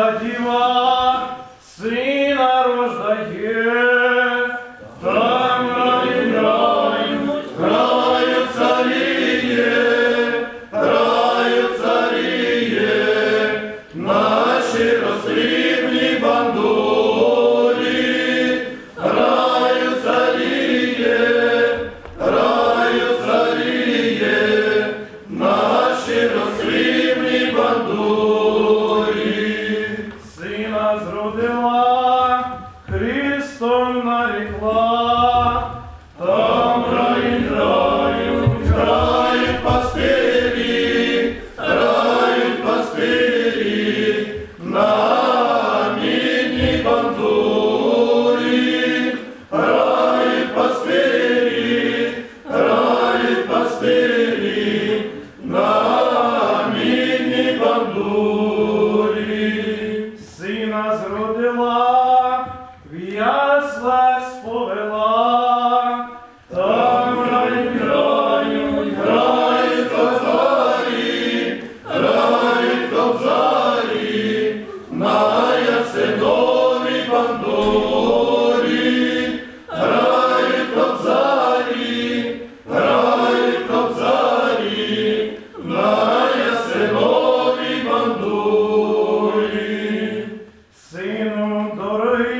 先は水 монастирі, на мінній бандурі. Сина зродила, в'язла сповела. Domnul